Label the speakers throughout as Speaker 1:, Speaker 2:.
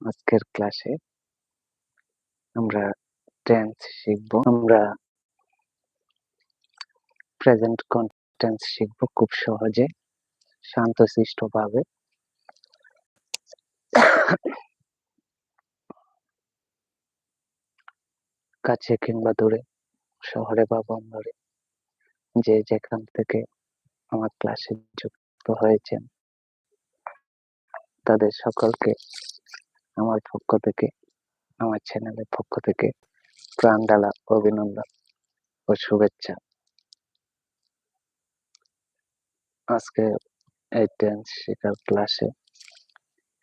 Speaker 1: আজকের ক্লাসে আমরা টেন্স শিখব। আমরা প্রেজেন্ট কন্টেন্স শিখব খুব সহজে শান্তশিষ্ট ভাবে কাছে কিংবা দূরে, শহরে বা বন্দরে, যে যেখান থেকে আমার ক্লাসে যুক্ত হয়েছেন, তাদের সকলকে আমার পক্ষ থেকে, আমার চ্যানেলের পক্ষ থেকে প্রাণ ডালা অভিনন্দন ও শুভেচ্ছা। আজকে এই টেন্স শেখার ক্লাসে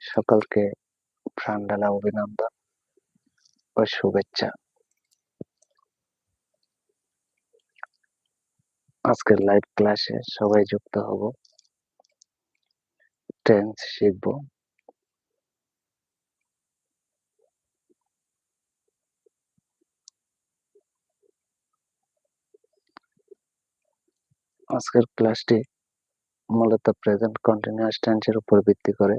Speaker 1: সকলকে প্রাণ ডালা অভিনন্দন ও শুভেচ্ছা। আজকের লাইভ ক্লাসে সবাই যুক্ত হব। টেন্স শিখব। আজকের ক্লাসটি মূলত প্রেজেন্ট কন্টিনিউয়াস টেন্সের উপর ভিত্তি করে।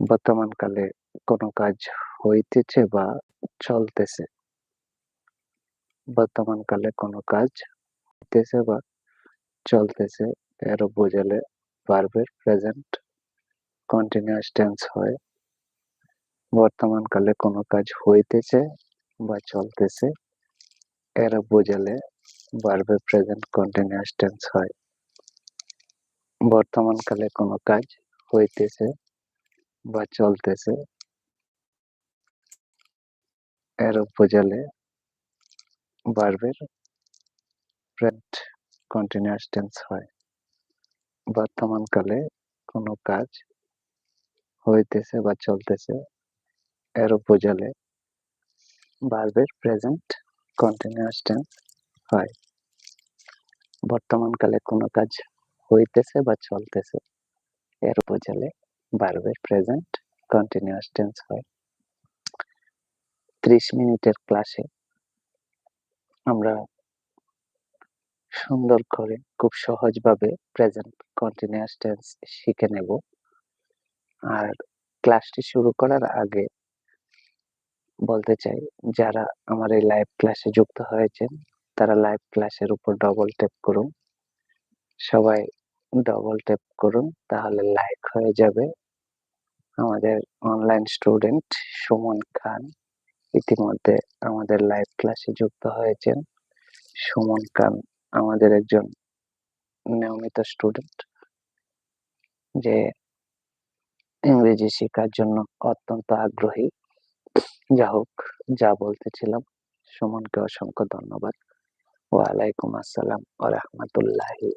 Speaker 1: বর্তমান কালে কোনো কাজ হইতেছে বা চলতেছে। বর্তমান কালে কোনো কাজ হইতেছে বা চলতেছে, এর বোঝালে ভার্বের প্রেজেন্ট কন্টিনিউয়াস টেন্স হয়। বর্তমান কালে কোনো কাজ হইতেছে বা চলতেছে, এর বোঝালে ভার্বের প্রেজেন্ট কন্টিনিউয়াস টেন্স হয়। বর্তমান কালে কোনো কাজ হইতেছে বা চলতেছে এর বোঝালে ভার্বের প্রেজেন্ট কন্টিনিউয়াস টেন্স হয়। বর্তমান কালে কোনো কাজ হইতেছে বা চলতেছে এর বোঝালে ভার্বের প্রেজেন্ট কন্টিনিউয়াস টেন্স হয়। বর্তমান কালে কোনো কাজ হইতেছে বা চলতেছে, এর বোঝালে ভার্বের প্রেজেন্ট কন্টিনিউয়াস টেন্স হয়। ত্রিশ মিনিটের ক্লাসে আমরা সুন্দর করে, খুব সহজভাবে প্রেজেন্ট কন্টিনিউয়াস টেন্স শিখে নেব। আর ক্লাসটি শুরু করার আগে বলতে চাই, যারা আমার এই লাইভ ক্লাসে যুক্ত হয়েছেন তারা লাইভ ক্লাসের উপর ডবল ট্যাপ করুন। সবাই ডবল ট্যাপ করুন, তাহলে লাইক হয়ে যাবে। আমাদের অনলাইন স্টুডেন্ট সুমন খান ইতিমধ্যে আমাদের লাইভ ক্লাসে যুক্ত হয়েছেন। সুমন খান আমাদের একজন নিয়মিত স্টুডেন্ট যে ইংরেজি শেখার জন্য অত্যন্ত আগ্রহী। যা হোক যা বলতেছিলাম সুমনকে অসংখ্য ধন্যবাদ। ওয়ালাইকুম আসসালাম রহমতুল্লাহি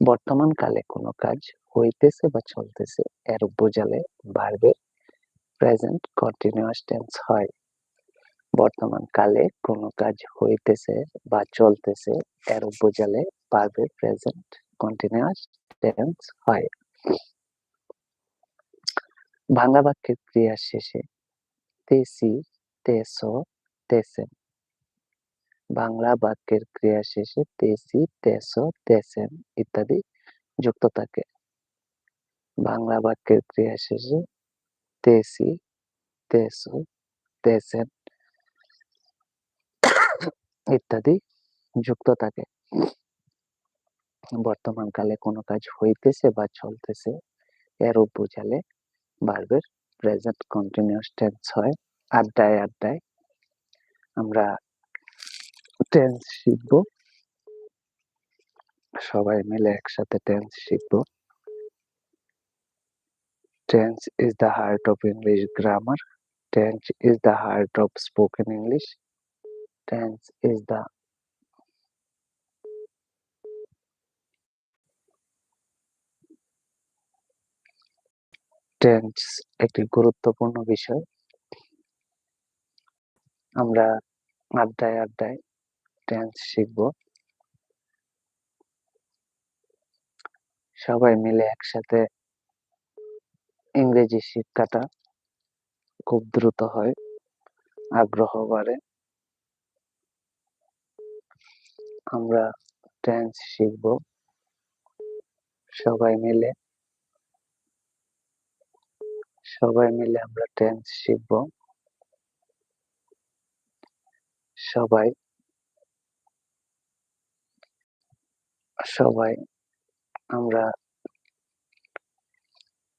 Speaker 1: বর্তমান কালে কোনো কাজ হইতেছে বা চলতেছে এর বোঝালে ভার্বের প্রেজেন্ট কন্টিনিউয়াস টেন্স হয়। বর্তমান কালে কোনো কাজ হইতেছে বা চলতেছে এর বোঝালে ভার্বের প্রেজেন্ট কন্টিনিউয়াস টেন্স হয়। ভাঙা বাক্যের ক্রিয়া শেষে, তেসি, তেসো তেসেন বাংলা বাক্যের ক্রিয়া শেষে তেসি, তেসো তেসেন ইত্যাদি যুক্ত থাকে। বাংলা বাক্যের ক্রিয়া শেষে তেসি, তেসো তেসেন ইত্যাদি যুক্ত থাকে। বর্তমান কালে কোনো কাজ হইতেছে বা চলতেছে এর বোঝালে ভার্বের প্রেজেন্ট কন্টিনিউয়াস টেন্স হয়। আড্ডায় আড্ডায় আমরা টেন্স শিখব। সবাই মিলে একসাথে টেন্স শিখব। Tense is the heart of English grammar tense is the heart of spoken English tense is the tense একটি গুরুত্বপূর্ণ বিষয়। আমরা আড্ডায় আড্ডায় টেন্স শিখব। সবাই মিলে একসাথে ইংরেজি শিক্ষাটা খুব দ্রুত হয়, আগ্রহ বাড়ে। আমরা টেন্স শিখব। সবাই মিলে সবাই মিলে আমরা টেন্স শিখব। সবাই সবাই আমরা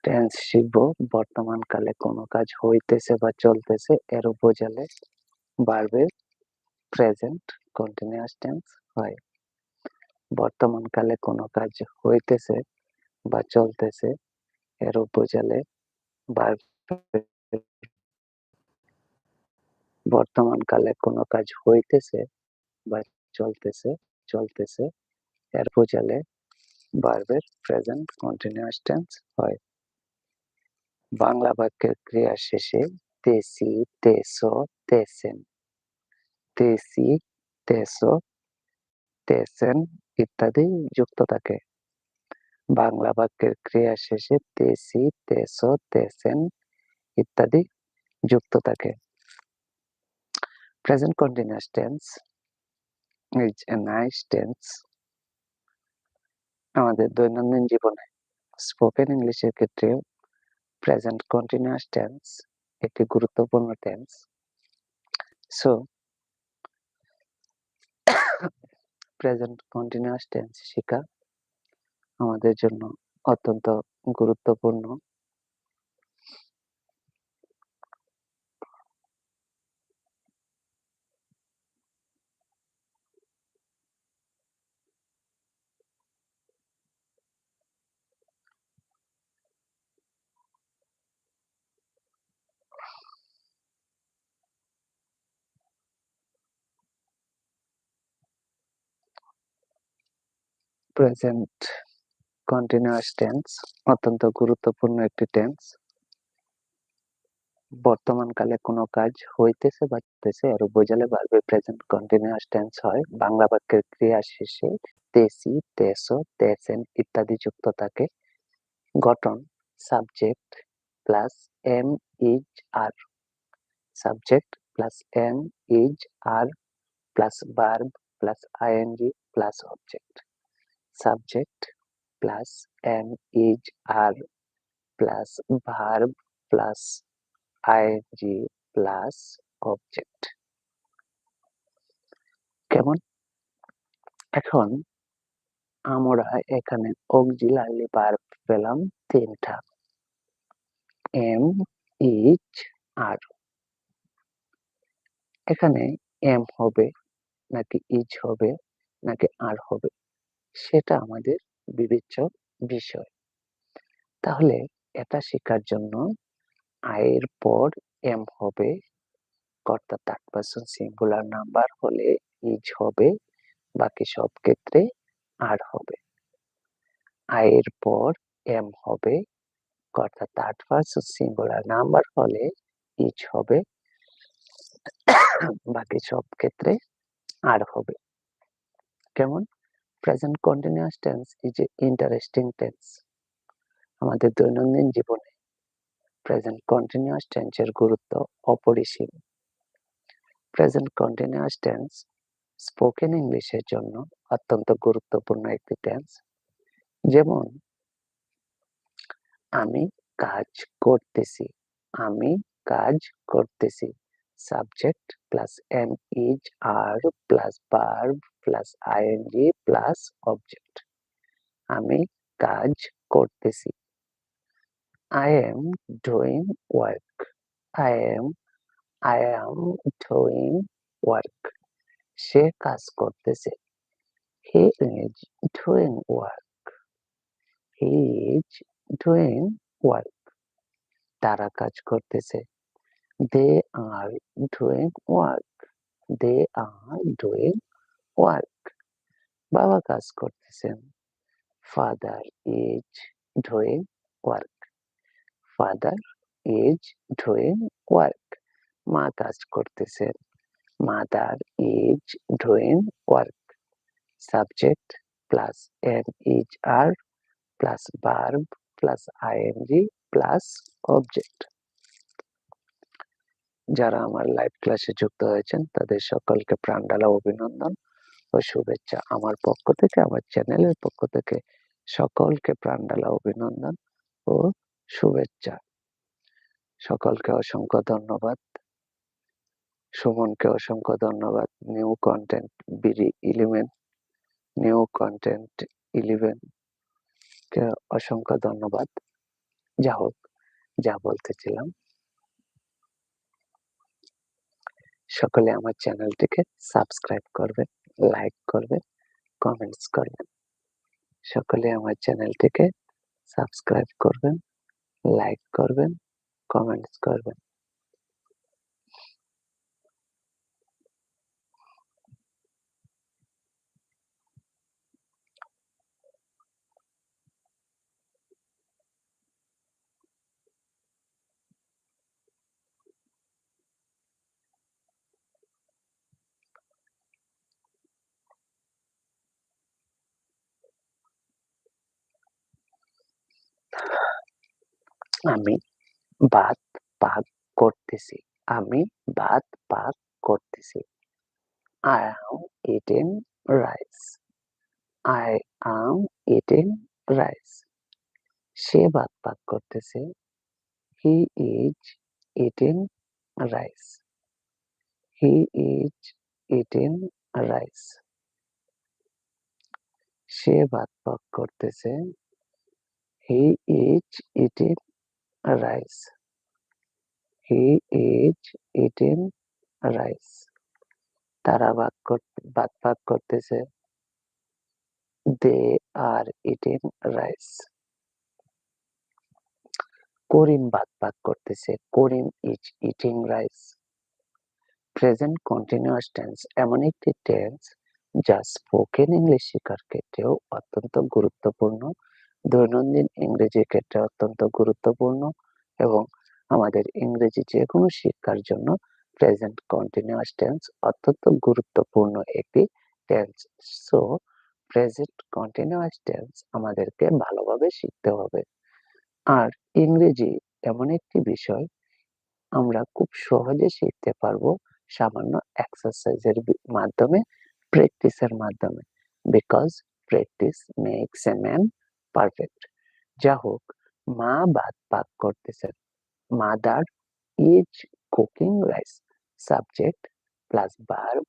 Speaker 1: টেন্স শিখব। বর্তমান কালে কোনো কাজ হইতেছে বা চলতেছে, এর উপজালে বারবের প্রেজেন্ট কন্টিনিউয়াস টেন্স হয়। বর্তমান কালে কোনো কাজ হইতেছে বা চলতেছে, এর উপজালে বারবের বর্তমান কালে কোনো কাজ হইতেছে বা চলতেছে চলতেছে, এর বোঝালে বার্বের প্রেজেন্ট কন্টিনিউয়াস টেন্স হয়। বাংলা বাক্যের ক্রিয়া শেষে তেসি, তেসো, তেসেন। তেসি, তেসো, তেসেন ইত্যাদি যুক্ত থাকে। বাংলা বাক্যের ক্রিয়া শেষে তেসি, তেসো, তেসেন ইত্যাদি যুক্ত থাকে। Present continuous tense is a nice tense আমাদের দৈনন্দিন জীবনে স্পোকেন ইংলিশের ক্ষেত্রে প্রেজেন্ট কন্টিনিউয়াস টেন্স একটি গুরুত্বপূর্ণ tense so present continuous tense শেখা আমাদের জন্য অত্যন্ত গুরুত্বপূর্ণ প্রেজেন্ট কন্টিনিউয়াস টেন্স অত্যন্ত গুরুত্বপূর্ণ একটি টেন্স বর্তমান কালে কোনো কাজ হইতেছে বা চলতেছে আর বোঝালে পারবে প্রেজেন্ট কন্টিনিউয়াস টেন্স হয়। বাংলা বাক্যের ক্রিয়া শেষে তেসি, তেসো, তেসেন ইত্যাদি যুক্ত থাকে। গঠন subject plus am is are subject plus am is are plus verb plus ING plus object subject plus am is are plus verb plus ING plus object কেমন? এখন আমরা এখানে অক্সিলারি ভার্ব পেলাম তিনটা। এম ইজ আর এখানে M হবে নাকি is হবে নাকি আর হবে? সেটা আমাদের বিবেচ্য বিষয়। তাহলে এটা শেখার জন্য আয়ের পর এম হবে কর্তা থার্ড পার্সন সিঙ্গুলার নাম্বার হলে ইজ হবে, বাকি সব ক্ষেত্রে আর হবে। আয়ের পর এম হবে কর্তা থার্ড পার্সন সিঙ্গুলার নাম্বার হলে ইজ হবে, বাকি সব ক্ষেত্রে আর হবে। কেমন? Present continuous tense is a interesting tense আমাদের দৈনন্দিন জীবনে প্রেজেন্ট কন্টিনিউয়াস টেন্সের গুরুত্ব অপরিসীম। প্রেজেন্ট কন্টিনিউয়াস টেন্স স্পোকেন ইংলিশের জন্য অত্যন্ত গুরুত্বপূর্ণ একটি টেন্স যেমন, আমি কাজ করতেছি, আমি কাজ করতেছি। Subject plus am is are plus verb plus ING plus object আমি কাজ করতেছি। I am doing work I am I am doing work সে কাজ করতেছে। He is doing work he is doing work তারা কাজ করতেছে। They are doing work they are doing work বাবা কাজ করতেছেন father is doing work father is doing work মা কাজ করতেছেন mother is doing work subject plus am is are plus verb plus ING plus object যারা আমার live ক্লাসে যুক্ত হয়েছেন, তাদের সকলকে প্রাণডালা অভিনন্দন। ও শুভেচ্ছা আমার পক্ষ থেকে, আমার চ্যানেলের পক্ষ থেকে সকলকে প্রাণডালা অভিনন্দন ও শুভেচ্ছা। সকলকে অসংখ্য ধন্যবাদ। সুমনকে অসংখ্য ধন্যবাদ। New content BD eleven new content eleven কে অসংখ্য ধন্যবাদ। যা হোক, যা বলতেছিলাম। সকলে আমার চ্যানেলটিকে সাবস্ক্রাইব করবেন। লাইক করবেন কমেন্টস করবেন। সকলে আমার চ্যানেলটিকে সাবস্ক্রাইব করবেন লাইক করবেন কমেন্টস করবেন। আমি ভাত পাক করতেছি, আমি ভাত পাক করতেছি। I am eating rice I am eating rice সে ভাত পাক করতেছে he is eating rice he is eating rice সে ভাত পাক করতেছে he is eating rice he is eating rice তারা করতে ভাত পাক করতেছে দে আর ইটিং রাইস করিম ভাত পাক করতেছে Karim is eating rice present continuous tense এমন একটি টেন্স যা স্পোকেন ইংলিশ শেখার ক্ষেত্রেও অত্যন্ত গুরুত্বপূর্ণ দৈনন্দিন ইংরেজি ক্ষেত্রে অত্যন্ত গুরুত্বপূর্ণ এবং আমাদের ইংরেজি যে কোনো শিক্ষার জন্য প্রেজেন্ট কন্টিনিউয়াস টেন্স অত্যন্ত গুরুত্বপূর্ণ একটি tense so present continuous tense আমাদেরকে ভালোভাবে শিখতে হবে। আর ইংরেজি এমন একটি বিষয়, আমরা খুব সহজে শিখতে পারব সামান্য এক্সারসাইজের মাধ্যমে প্র্যাকটিসের মাধ্যমে। Because practice makes a man perfect যা হোক মা ভাত পাক করতেছেন। Mother is cooking rice subject plus verb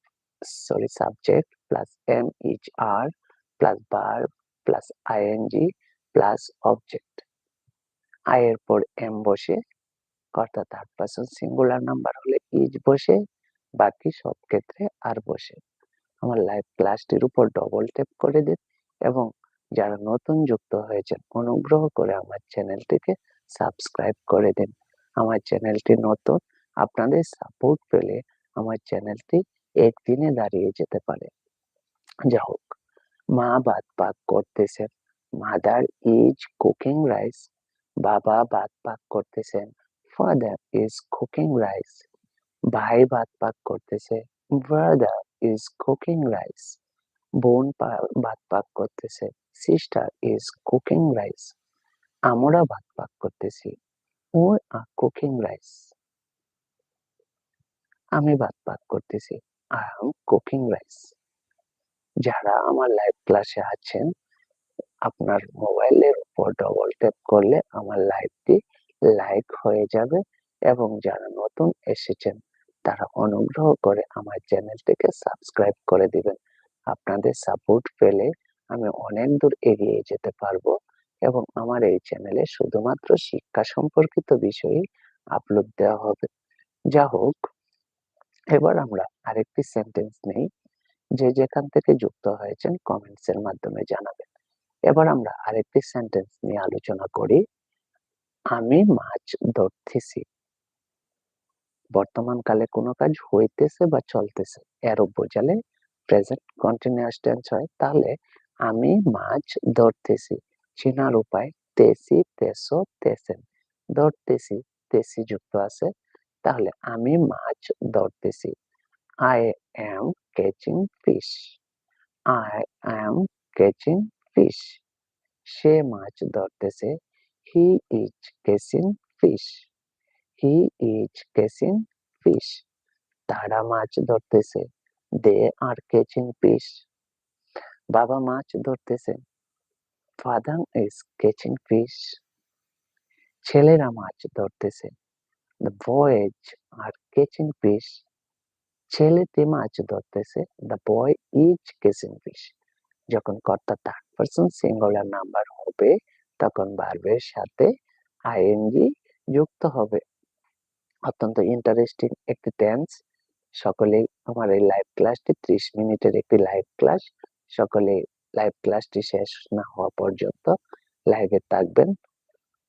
Speaker 1: sorry subject plus am is are plus verb plus ING plus object আয়ের পর এম বসে কর্তা থার্ড পার্সন সিঙ্গুলার নাম্বার হলে ইজ বসে, বাকি সব ক্ষেত্রে আর বসে। আমার লাইভ ক্লাসটির উপর ডবল ট্যাপ করে দিন এবং যারা নতুন যুক্ত হয়েছেন, অনুগ্রহ করে আমার চ্যানেলটিকে সাবস্ক্রাইব করে দিন। আমার চ্যানেলটি নতুন, আপনাদের সাপোর্ট পেলে আমার চ্যানেলটি একদিনে দাঁড়িয়ে যেতে পারে। যা হোক, মা ভাত পাক করতেছেন মাদার ইজ কুকিং রাইস বাবা ভাত পাক করতেছেন ফাদার ইজ কুকিং রাইস ভাই ভাত পাক করতেছে ব্রাদার ইজ কুকিং রাইস বোন ভাত পাক করতেছে সিস্টার ইজ কুকিং রাইস আমরা ভাত পাক করতেছি ও আর কুকিং রাইস আমি ভাত পাক করতেছি আই এম কুকিং রাইস যারা আমার লাইভ ক্লাসে আছেন আপনার মোবাইলের উপর ডবল ট্যাপ করলে আমার লাইভটি লাইক হয়ে যাবে এবং যারা নতুন এসেছেন তারা অনুগ্রহ করে আমার চ্যানেলটিকে সাবস্ক্রাইব করে দিবেন আপনাদের সাপোর্ট পেলে আমি অনেক দূর এগিয়ে যেতে পারব এবং আমার এই চ্যানেলে শুধুমাত্র শিক্ষা সম্পর্কিত বিষয়ে আপলোড দেওয়া হবে। যা হোক, এবার আমরা আরেকটি সেন্টেন্স নেই, যে যেখান থেকে যুক্ত হয়েছেন কমেন্টস এর মাধ্যমে জানাবেন। এবার আমরা আরেকটি সেন্টেন্স নিয়ে আলোচনা করি। আমি মাছ ধরতেছি। বর্তমান কালে কোনো কাজ হইতেছে বা চলতেছে, এর বোঝালে প্রেজেন্ট কন্টিনিউয়াস টেন্স হয়, তাহলে আমি মাছ ধরতেছি। চেনার উপায় তেসি তেসো তেসেন ধরতেছি তেসি যুক্ত আছে, তাহলে আমি মাছ ধরতেছি। I am catching fish. I am catching fish. সে মাছ ধরতেছে। He is catching fish. He is catching fish. তারা মাছ ধরতেছে। They are catching fish. বাবা মাছ ধরতেছে ফাদার ইজ ক্যাচিং ফিশ ছেলেরা মাছ ধরতেছে the boys are catching fish ছেলেটি মাছ ধরতেছে the boy is catching fish যখন কর্তা থার্ড পারসন সিঙ্গুলার নাম্বার হবে, তখন ভার্বের সাথে আইএনজি যুক্ত হবে। অত্যন্ত ইন্টারেস্টিং একটি টেন্স সকলেই আমার এই লাইভ ক্লাসটি ত্রিশ মিনিটের একটি লাইভ ক্লাস সকলে লাইভ ক্লাসটি শেষ না হওয়া পর্যন্ত লাইভে থাকবেন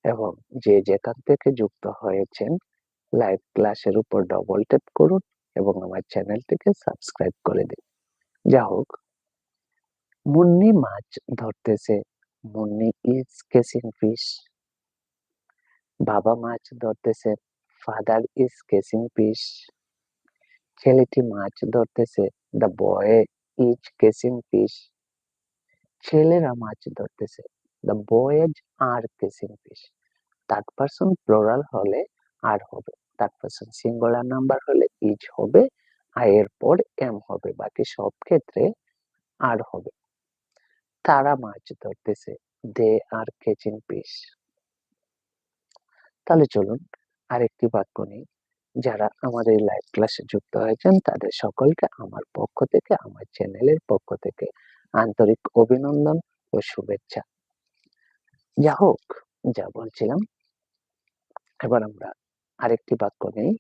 Speaker 1: এবং যে যেখান থেকে যুক্ত হয়েছেন লাইভ ক্লাসের উপর ডবল ট্যাপ করুন এবং আমার চ্যানেলটিকে সাবস্ক্রাইব করে দিন। যা হোক, মুন্নি মাছ ধরতেছে, মুন্নি ইজ কেসিং ফিশ বাবা মাছ ধরতেছে ফাদার ইজ কেসিং ফিশ ছেলেটি মাছ ধরতেছে the boy is catching fish ছেলেরা মাছ ধরতেছে the boys are catching fish third person plural হলে আর হবে থার্ড পারসন সিঙ্গুলার নাম্বার হলে ইজ হবে আর এরপর এম হবে বাকি সব ক্ষেত্রে আর হবে তারা মাছ ধরতেছে দে আর কেচিং ফিশ তাহলে চলুন আরেকটি বাক্য নেই যারা আমাদের লাইভ ক্লাসে যুক্ত হয়েছেন, তাদের সকলকে আমার পক্ষ থেকে, আমার চ্যানেলের পক্ষ থেকে আন্তরিক অভিনন্দন ও শুভেচ্ছা। যা হোক, যা বলছিলাম, এবার আমরা আরেকটি বাক্য নেই।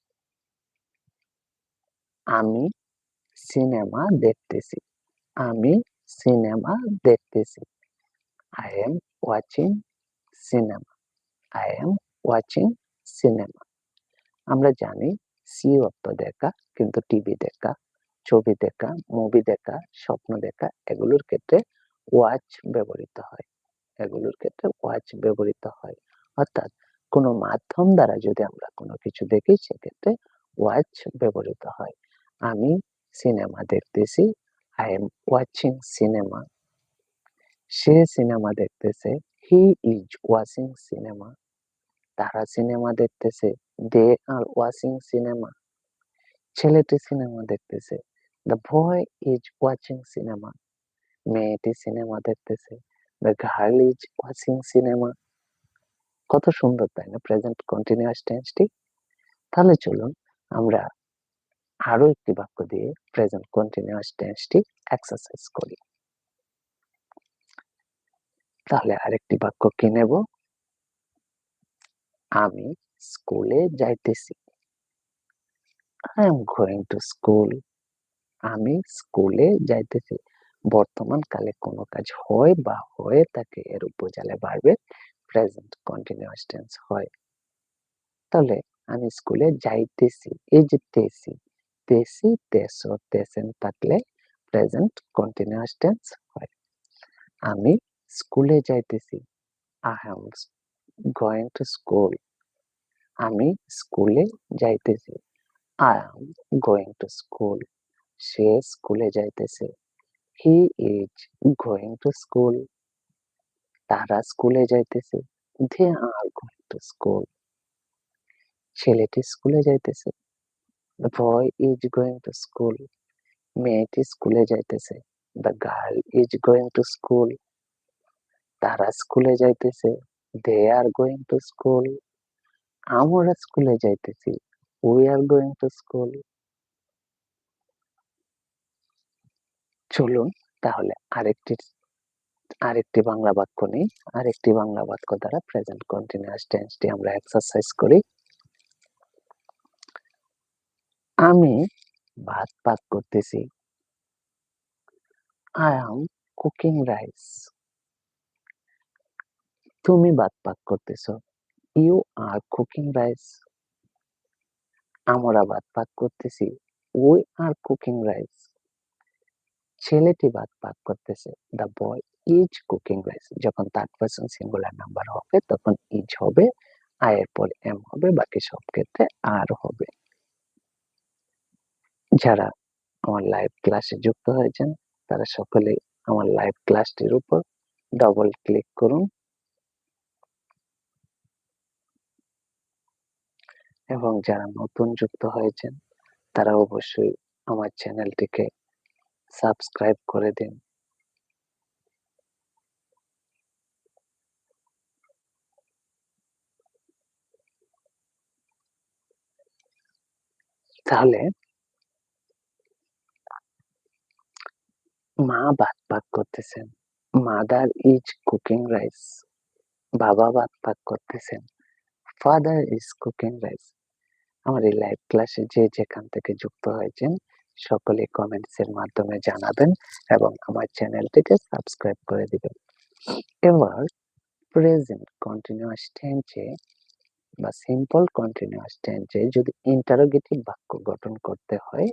Speaker 1: আমি সিনেমা দেখতেছি। আমি সিনেমা দেখতেছি। I am watching cinema I am watching cinema আমরা জানি সি অর্থ দেখা, কিন্তু টিভি দেখা, ছবি দেখা, মুভি দেখা, স্বপ্ন দেখা, এগুলোর ক্ষেত্রে ওয়াচ ব্যবহৃত হয়। এগুলোর ক্ষেত্রে ওয়াচ ব্যবহৃত হয়। অর্থাৎ কোনো মাধ্যম দ্বারা যদি আমরা কোনো কিছু দেখি, সেক্ষেত্রে ওয়াচ ব্যবহৃত হয়। আমি সিনেমা দেখতেছি আই এম ওয়াচিং সিনেমা সে সিনেমা দেখতেছে হি ইজ ওয়াচিং সিনেমা তারা সিনেমা দেখতেছে দে আর ওয়াচিং সিনেমা। ছেলেটি সিনেমা দেখতেছে। The boy is watching cinema. মেয়েটি সিনেমা দেখতেছে। The girl is watching cinema. কত সুন্দর, তাই না? প্রেজেন্ট কন্টিনিউয়াস টেন্সটি। তাহলে চলুন আমরা আরও একটি বাক্য দিয়ে প্রেজেন্ট কন্টিনিউয়াস টেন্সটি এক্সারসাইজ করি। তাহলে আরেকটি বাক্য কি নেব? আমি স্কুলে যাইতেছি। I am going to school আমি স্কুলে যাইতেছি। বর্তমান কালে কোনো কাজ হয় বা হয়ে থাকে এর উপজালে বাড়বে প্রেজেন্ট কন্টিনিউয়াস টেন্স হয়। তাহলে আমি স্কুলে যাইতেছি, এই যে তেসি তেসি, তেসো, তেসেন থাকলে প্রেজেন্ট কন্টিনিউয়াস টেন্স হয়। আমি স্কুলে যাইতেছি। I am going to school আমি স্কুলে যাইতেছি। I am going to school সে স্কুলে যাইতেছে। He is going to school তারা স্কুলে যাইতেছে। They are going to school ছেলেটি স্কুলে যাইতেছে। Boy is going to school মেয়েটি স্কুলে যাইতেছে। The girl is going to school তারা স্কুলে যাইতেছে। They are going to school আমরা স্কুলে যাইতেছি। We are going to school চলুন তাহলে আরেকটি আরেকটি বাংলা বাক্য নেই। আরেকটি বাংলা বাক্য দ্বারা প্রেজেন্ট কন্টিনিউয়াস টেন্সটি আমরা এক্সারসাইজ করি। আমি ভাত পাক করতেছি। আই এম কুকিং রাইস তুমি ভাত পাক করতেছো। You are cooking rice. আমরা ভাত পাক করতেছি, উই আর কুকিং রাইস। ছেলেটি ভাত পাক করতেছে, the boy is cooking rice. যখন থার্ড পার্সন সিঙ্গুলার নাম্বার হবে, তখন ইজ হবে আয়ের পর এম হবে, বাকি সব ক্ষেত্রে আর হবে। যারা আমার লাইভ ক্লাসে যুক্ত হয়েছেন, তারা সকলেই আমার লাইভ ক্লাসটির উপর ডবল ক্লিক করুন। এবং যারা নতুন যুক্ত হয়েছেন, তারা অবশ্যই আমার চ্যানেলটিকে সাবস্ক্রাইব করে দিন। তাহলে মা ভাত পাক করতেছেন, মাদার ইজ কুকিং রাইস, বাবা ভাত পাক করতেছেন, ফাদার ইজ কুকিং রাইস। আমার এই লাইভ ক্লাসে যে যেখান থেকে যুক্ত হয়েছেন, সকলে কমেন্টস এর মাধ্যমে জানাবেন এবং আমার চ্যানেলটিকে সাবস্ক্রাইব করে দিবেন। এবার প্রেজেন্ট কন্টিনিউয়াস টেন্সে বা সিম্পল কন্টিনিউয়াস টেন্সে যদি ইন্টারোগেটিভ বাক্য গঠন করতে হয়,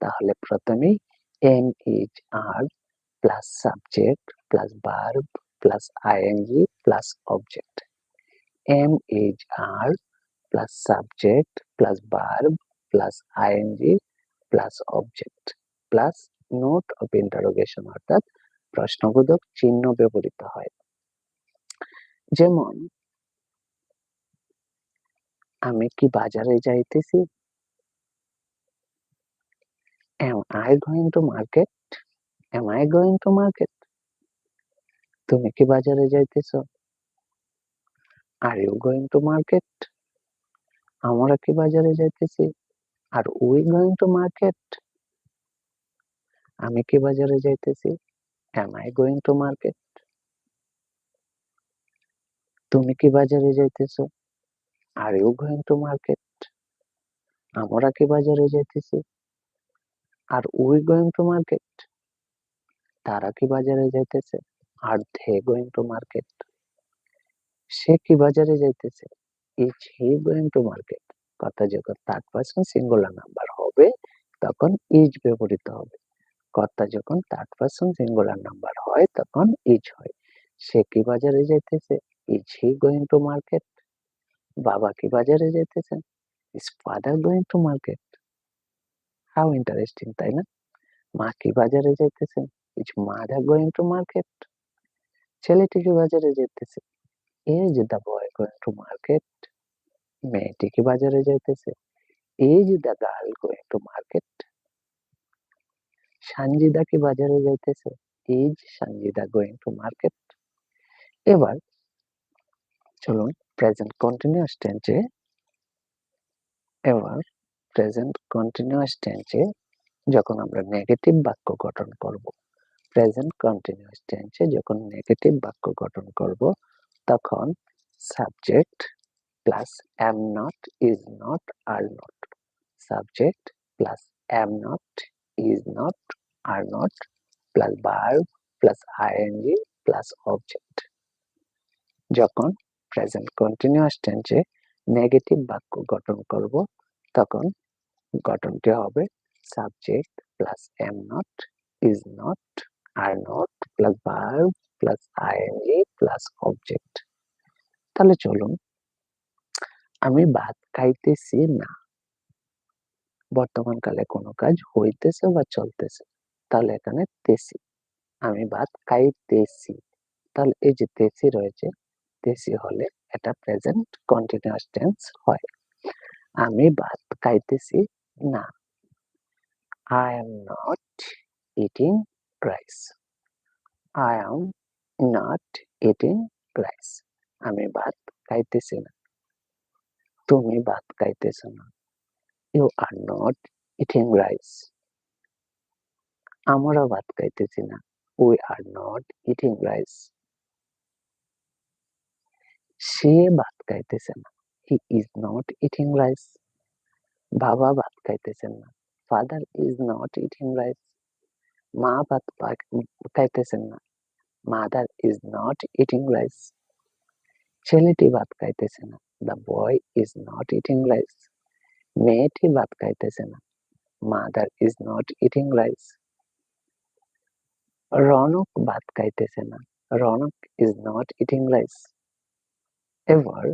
Speaker 1: তাহলে প্রথমেই am is are plus subject plus verb plus ING plus object am is are plus subject plus verb plus ING plus object plus note of interrogation অর্থাৎ প্রশ্নবোধক চিহ্ন ব্যবহৃত হয়। যেমন, আমি কি বাজারে যাইতেছি? Am I going to market? Am I going to market? তুমি কি বাজারে যাইতেছো? Are you going to market আমরা কি বাজারে যাইতেছি? Are we going to market আমি কি বাজারে যাইতেছি? Am I going to market তুমি কি বাজারে যাইতেছো? Are you going to market আমরা কি বাজারে যাইতেছি? Are we going to market তারা কি বাজারে যাইতেছে? আর ধে গোয়িং টু মার্কেট সে কি বাজারে যাইতেছে? Is he going to market কথা যখন থার্ড পার্সন সিঙ্গুলার নাম্বার হবে, তখন ইজ ব্যবহৃত হবে। কথা যখন থার্ড পার্সন সিঙ্গুলার নাম্বার হয়, তখন ইজ হয়। সে কি বাজারে যাইতেছে? Is he going to market বাবা কি বাজারে যাইতেছেন? Is father going to market how interesting তাই না? মা কি বাজারে যাইতেছেন? Is mother going to market ছেলেটি কি বাজারে যেতেছে is the boy going to market মেয়েটি কি বাজারে যাইতেছে। Is the girl going to market Sanjida কি বাজারে যাইতেছে? Is Sanjida going to market এবার চলুন প্রেজেন্ট কন্টিনিউয়াস টেন্সে এবার প্রেজেন্ট কন্টিনিউয়াস টেন্সে যখন আমরা নেগেটিভ বাক্য গঠন করব প্রেজেন্ট কন্টিনিউয়াস টেন্সে যখন নেগেটিভ বাক্য গঠন করব, তখন subject plus am not is not are not. Subject plus am not is not are not plus verb plus ing plus object. যখন প্রেজেন্ট কন্টিনিউয়াস টেন্সে নেগেটিভ বাক্য গঠন করব, তখন গঠনটি হবে subject plus am not is not are not plus verb plus ING plus object তাহলে চলুন। আমি ভাত খাইতেছি না। বর্তমান কালে কোনো কাজ হইতেছে বা চলতেছে, তাহলে এখানে তেসি আমি ভাত খাইতেছি। তাহলে এই যে তেসি রয়েছে তেসি হলে এটা প্রেজেন্ট কন্টিনিউয়াস টেন্স হয়। আমি ভাত খাইতেছি না। I am not eating rice I am not eating rice আমি ভাত খাইতেছি না তুমি ভাত খাইতেছ না you are not eating rice আমরা ভাত খাইতেছি না we are not eating rice সে ভাত খাইতেছে না he is not eating rice বাবা ভাত খাইতেছেন না father is not eating rice মা ভাত খাইতেছেন না mother is not eating rice ছেলেটি ভাত খাইতেছে না the boy is not eating rice মেয়েটি ভাত খাইতেছে না mother is not eating rice Ronok ভাত খাইতেছে না Ronok is not eating rice এবার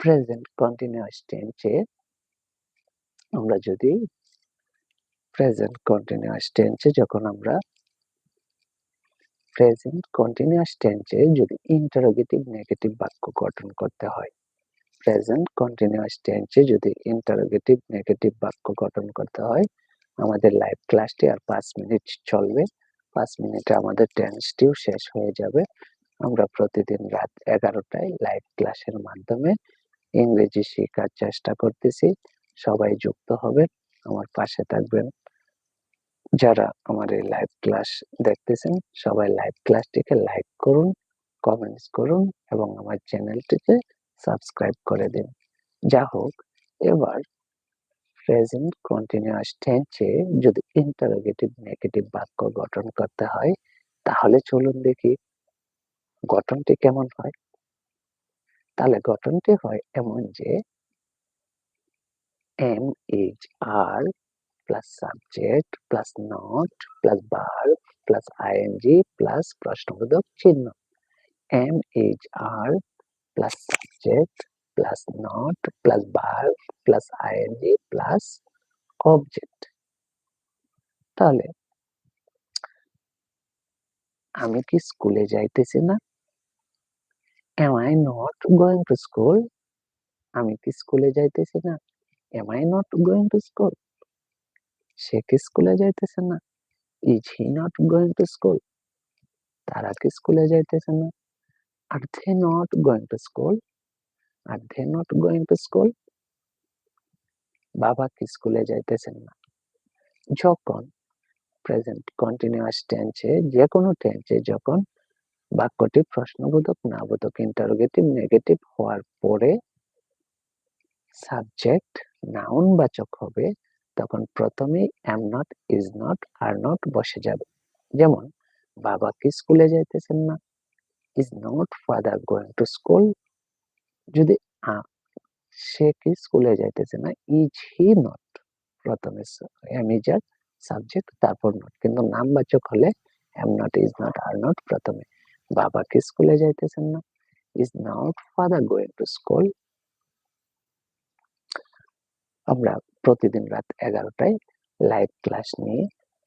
Speaker 1: প্রেজেন্ট কন্টিনিউয়াস টেন্সে আমরা যদি প্রেজেন্ট কন্টিনিউয়াস টেন্সে যখন আমরা প্রেজেন্ট কন্টিনিউয়াস টেন্সে যদি ইন্টারোগেটিভ নেগেটিভ বাক্য গঠন করতে হয়। প্রেজেন্ট কন্টিনিউয়াস টেন্সে যদি ইন্টারোগেটিভ নেগেটিভ বাক্য গঠন করতে হয়, আমাদের লাইভ ক্লাসটি আর পাঁচ মিনিট চলবে। পাঁচ মিনিটে আমাদের টেন্সটিও শেষ হয়ে যাবে। আমরা প্রতিদিন রাত এগারোটায় লাইভ ক্লাসের মাধ্যমে ইংরেজি শেখার চেষ্টা করতেছি। সবাই যুক্ত হবে। আমার পাশে থাকবেন। যারা আমার এই লাইভ ক্লাস দেখতেছেন, সবাই লাইভ ক্লাসটিকে লাইক করুন, কমেন্টস করুন এবং আমার চ্যানেলটিকে সাবস্ক্রাইব করে দিন। যা হোক, এবার প্রেজেন্ট কন্টিনিউয়াস টেন্সে যদি ইন্টারোগেটিভ নেগেটিভ বাক্য গঠন করতে হয়, তাহলে চলুন দেখি গঠনটি কেমন হয়? তাহলে গঠনটি হয় এমন যে am is, are plus subject plus not plus verb plus ing plus প্রশ্নবোধক চিহ্ন। am, is, are plus subject plus not plus verb plus ing plus object. তাহলে আমি কি স্কুলে যাইতেছি না? am I not going to school? আমি কি স্কুলে যাইতেছি না? am I not going to school? সে কি স্কুলে যাইতেছে না? is he not going to school? তারা কি স্কুলে যাইতেছে না? are they not going to school? are they not going to school? বাবা কি স্কুলে যাইতেছেন না? যখন প্রেজেন্ট কন্টিনিউয়াস টেন্সে যে কোনো টেন্সে যখন বাক্যটি প্রশ্নবোধক, নাবোধক, ইন্টারোগেটিভ, নেগেটিভ হওয়ার পরে সাবজেক্ট নাউন বাচক হবে তখন প্রথমে am not is not are not বসে যাবে। যেমন, বাবা কি স্কুলে যাইতেছেন না? Is not father going to school যদি সে কি স্কুলে যাইতেছে না? ইজ হি নট প্রথমে এম ইজ আর সাবজেক্ট তারপর নট কিন্তু নাম বাচক হলে am not is not are not প্রথমে। বাবা কি স্কুলে যাইতেছেন না? Is not father going to school আমরা প্রতিদিন রাত ১১টায় লাইভ ক্লাস নিয়ে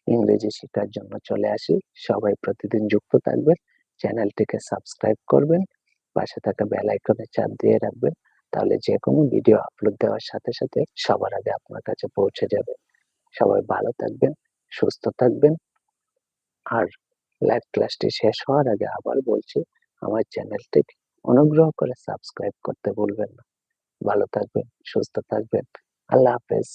Speaker 1: ইংরেজি শেখার জন্য চলে আসি। সবাই প্রতিদিন যুক্ত থাকবেন। চ্যানেলটিকে সাবস্ক্রাইব করবেন। পাশে থাকা বেল আইকনে চাপ দিয়ে রাখবেন। তাহলে যেকোনো ভিডিও আপলোড দেওয়ার সাথে, সাথে সবার আগে আপনার কাছে পৌঁছে যাবে। সবাই ভালো থাকবেন, সুস্থ থাকবেন। আর লাইভ ক্লাসটি শেষ হওয়ার আগে আবার বলছি, আমার চ্যানেলটিকে অনুগ্রহ করে সাবস্ক্রাইব করতে ভুলবেন না। ভালো থাকবেন, সুস্থ থাকবেন। আল্লাহ হাফেজ।